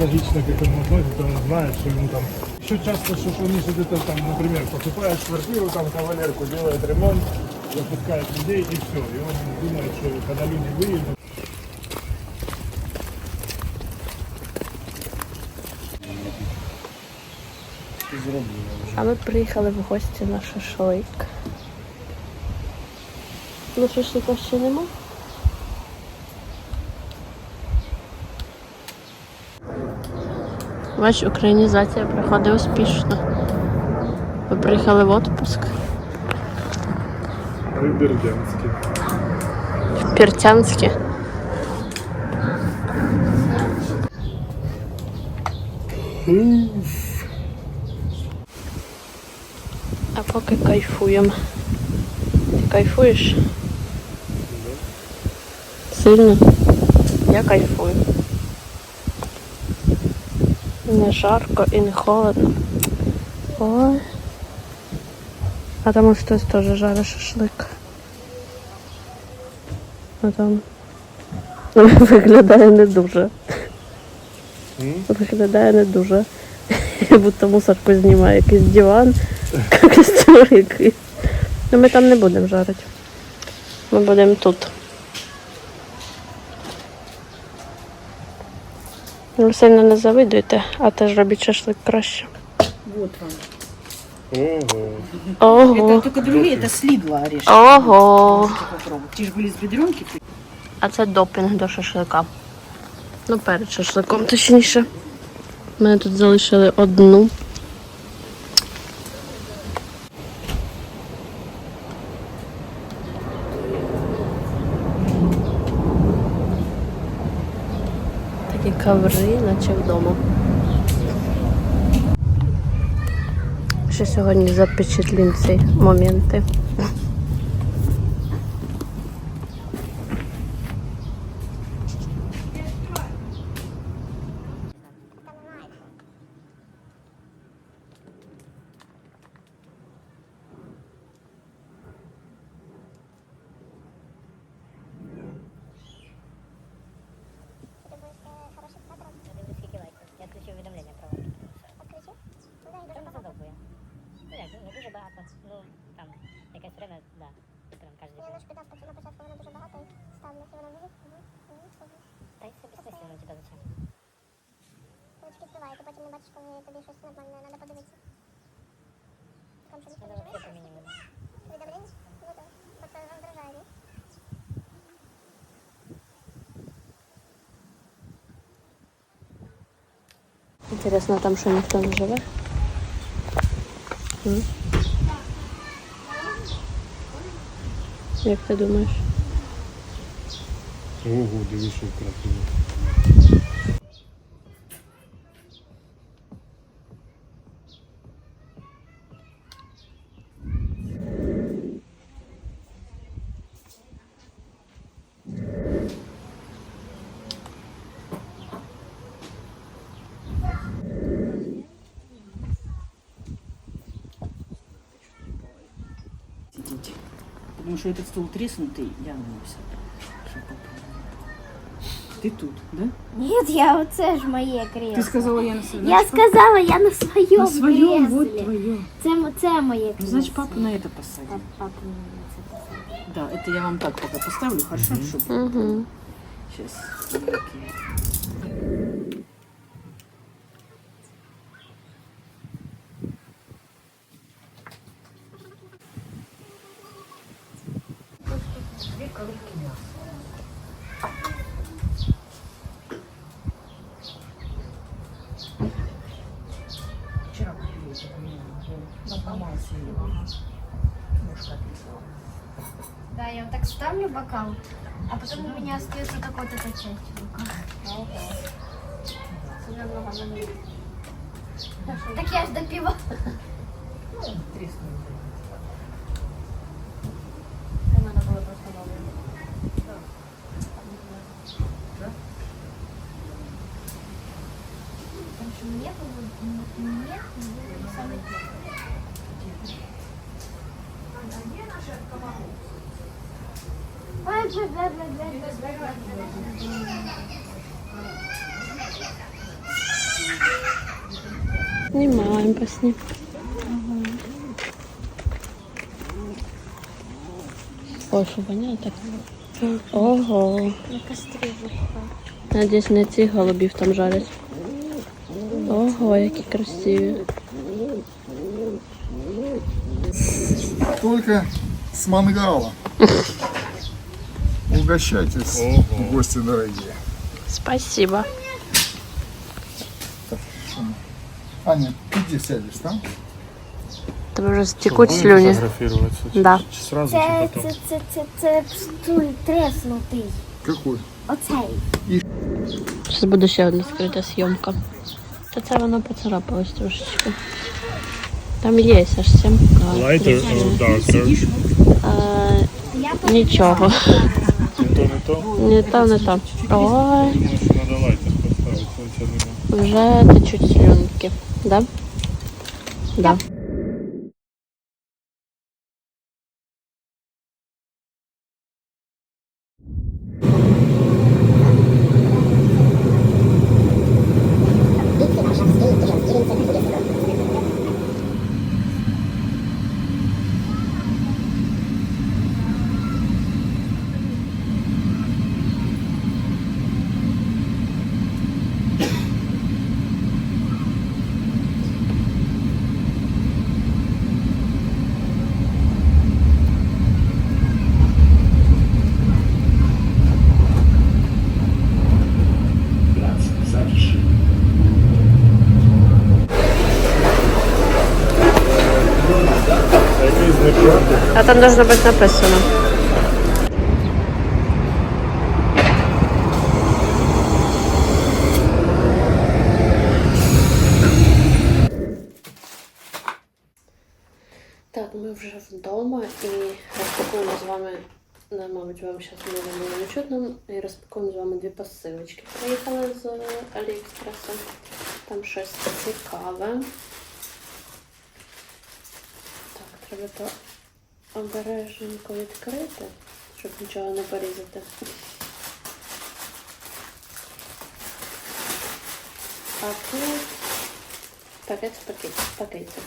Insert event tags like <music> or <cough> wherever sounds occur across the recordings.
это он логично к этому относится, он знает, что ему там... Еще часто, что он где-то там, например, покупает квартиру, там кавалерку, делает ремонт, запускает людей и все. И он думает, что когда люди выедут, А ми приїхали в гості на шашлик. Ну, шашлика ще нема. Бач, українізація проходить успішно. Ви приїхали в відпуск Бердянский. в Піртянське. А поки кайфуємо. Ти кайфуєш? Сильно? Я кайфую. Не жарко і не холодно. Ой. А там ось хтось теж жарить шашлик. А там <laughs> виглядає не дуже. Виглядає не дуже. Будто мусорку знімає якийсь диван. <laughs> Ну ми там не будемо жарити. Ми будемо тут. Ну, сильно не завидуйте, а теж робіть шашлик краще. Вот вам. Ого. Ого. Это только другие, это слидла орешки. Ого. Можете попробовать. Те же были с бедренки. А це допінг до шашлика. Ну, перед шашликом, точніше. Мене тут залишили одну. Коври, наче вдома. Ще сьогодні запечатлім ці моменти. сказати, що тобі щось нормальне, треба подивитися. Там щось не живе? Уведомлення? Ну так, просто роздражає, ні? Интересно, там что никто не живе? М? Як ти? Ого, дивись, красиво. Потому что этот стол треснутый, я нанесся. Ты тут, да? Ні, я оце ж моє кресло. Ты сказала, я на своем. Я сказала, я на своєму на своем, креслі. вот твое. Це, м- це моє Ну, кресло. значит, папу на это посадим. Папа мені це посадив. Да, это я вам так пока поставлю, хорошо, чтобы... Угу. Сейчас. Вчера купили это, ну, помался его. Мушка отлетела. Да, я вот так ставлю бокал, а потом у меня остается так вот эта часть руках. Так я ж допивала. Ну, треснули. Бля, бля, бля, бля. Знімаємо посні. Ой, що так. Ого. На кострі Надіюсь, не цих голубів там жарять. Ого, які красиві. Только с мангала. <laughs> Угощайтесь, Ого. гости дорогие. Спасибо. Аня, ты где сядешь, там? Тебе вже стекуть слюні. Фотографироваться. Да. Чи Сразу Це, чи потом? це, це, це, це стуль треснутий. Какой? Оцей. Зараз буде ще одна скрита зйомка. Та це воно поцарапалось трошечки. Там є аж сімка. Лайтер or darker? А, нічого. Не то, не то. Не то, не то. Ой, Думаю, що треба лайтер поставити, сонця нема. вже течуть слюнки. Да? Да. А там должно бути написано. Так, ми вже вдома і розпакуємо з вами, ну, мабуть, вам зараз не було не і розпакуємо з вами дві посилочки. Приїхали з Аліекспресу. Там щось цікаве. Треба то обережненько відкрити, щоб нічого не порізати. А тут пакет з пакет, пакетів.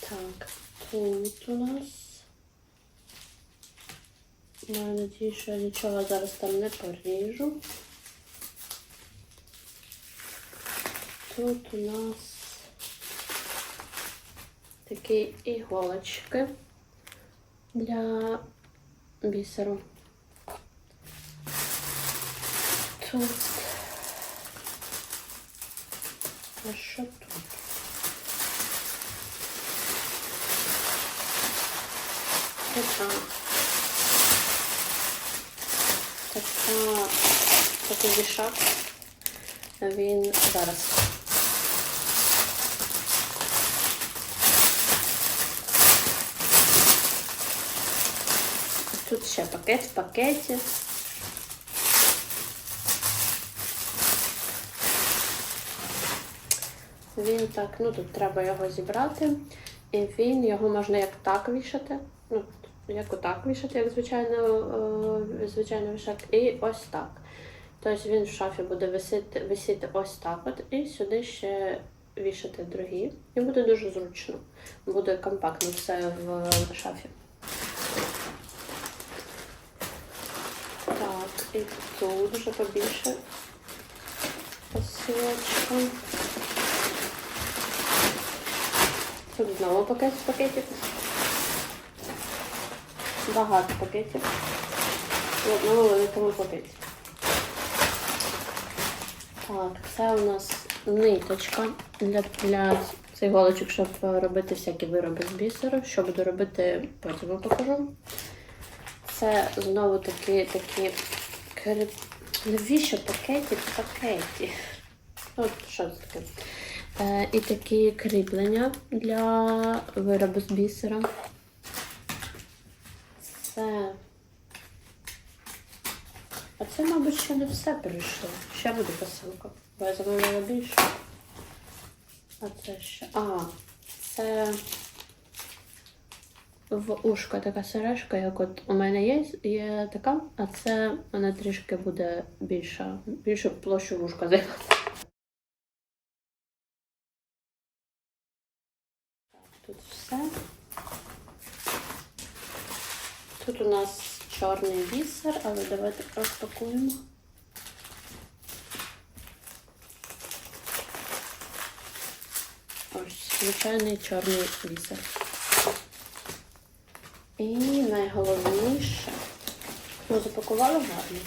Так, тут у нас. Маю надію, що я нічого зараз там не поріжу. Тут у нас такі іголочки для бісеру. Тут. А що тут? Така. Така. Такий вішак. Він зараз. Тут ще пакет в пакеті. Він так, ну тут треба його зібрати. І він його можна як так вішати. Ну, як отак вішати, як звичайно, е, звичайно вішак, і ось так. Тобто він в шафі буде висіти, висіти ось так от, і сюди ще вішати другі. І буде дуже зручно. Буде компактно все в шафі. Так, і тут вже побільше посилочка. Тут знову пакет пакетів. Багато пакетів. В одному великому пакеті. Так, це у нас ниточка для, для цих голочок, щоб робити всякі вироби з бісеру. Що буду робити, потім я покажу. Це знову таки такі кри- Навіщо пакеті в пакеті? От що це таке? Е, і такі кріплення для виробу з бісера. Це. А це, мабуть, ще не все прийшло. Ще буде посилка. Бо я замовила більше. А це ще. А, це в ушко така сережка, як от у мене є, є така, а це вона трішки буде більша, більшу площу вушка займати. Тут все. Тут у нас чорний бісер, але давайте розпакуємо. Ось, звичайний чорний бісер. І найголовніше, ну, запакували гарно.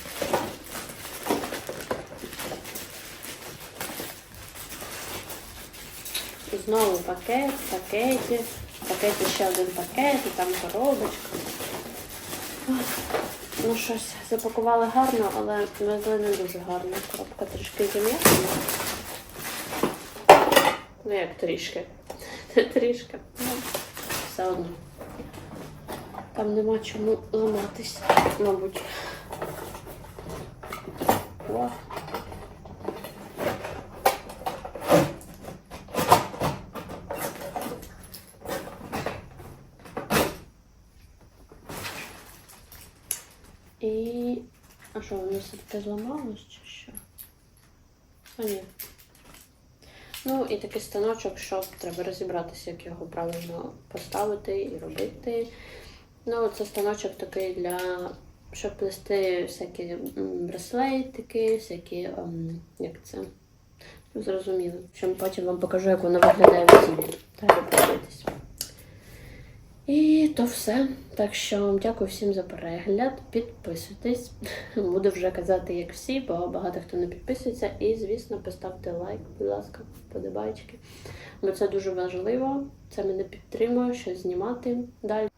Знову пакет, пакеті, пакеті ще один пакет, і там коробочка. Ну щось запакували гарно, але везли не дуже гарно. Коробка трішки зам'ясана. Ну як трішки. <laughs> Трішки. Ну, все одно. Там нема чому ламатись, мабуть. О. І. А що, воно все-таки зламалось чи що? А ні. Ну і такий станочок, що треба розібратися, як його правильно поставити і робити. Ну, це станочок такий для. Щоб плести всякі браслетики, всякі, ем, як це, ну, зрозуміло. Чим потім вам покажу, як воно виглядає в тілі. Далі подивитись. І то все. Так що дякую всім за перегляд. Підписуйтесь. <laughs> Буду вже казати, як всі, бо багато хто не підписується. І, звісно, поставте лайк, будь ласка, подобайки. Бо це дуже важливо. Це мене підтримує, щось знімати далі.